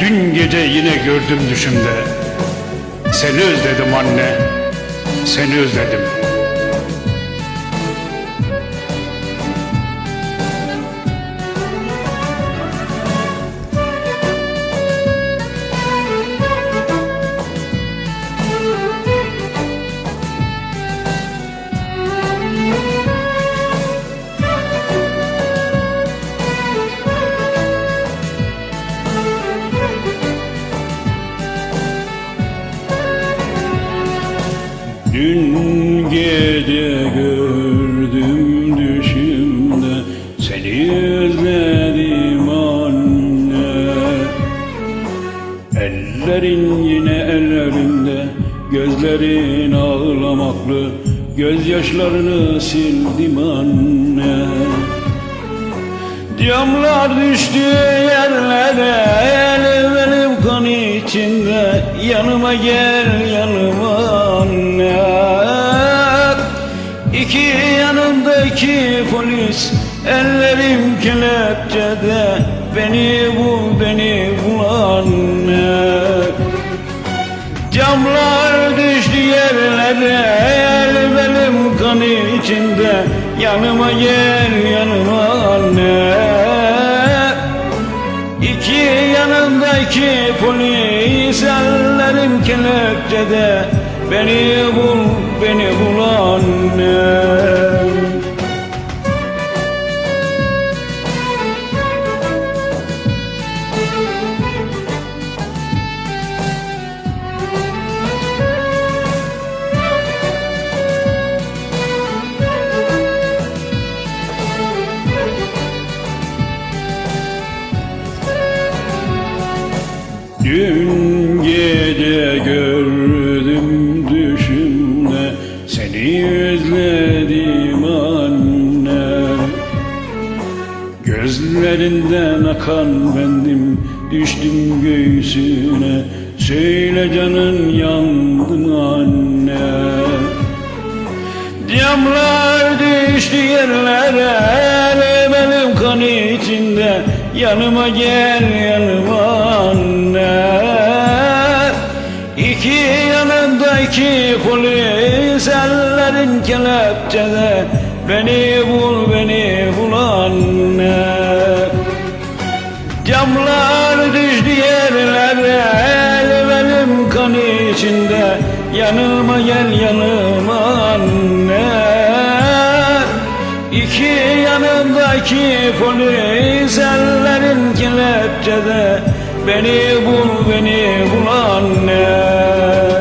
Dün gece yine gördüm düşümde. Seni özledim anne. Seni özledim Dün gece gördüm düşümde Seni özledim anne. Ellerin yine ellerinde Gözlerin ağlamaklı Gözyaşlarını sildim anne. Camlar düştü yerlere El benim kan içinde Yanıma gel yanıma İki yanımdaki polis Ellerim kelepçede. Beni bul beni bul anne. Camlar düştü yerlere El benim kan içinde. Yanıma gel yanıma anne. İki yanındaki polis Ellerim kelepçede. Beni bul beni bul anne. Dün gece gördüm Seni özledim anne. Gözlerinden akan bendim Düştüm göğsüne. Söyle canın yandım anne. Camlar düştü yerlere benim kan içinde. Yanıma gel yanıma anne. İki yanındaki polis Ellerin kelepçede Beni bul beni bul anne. Camlar düştü yerlere El benim kan içinde Yanıma gel yanıma anne. İki yanındaki polis Ellerin kelepçede Beni bul beni bul anne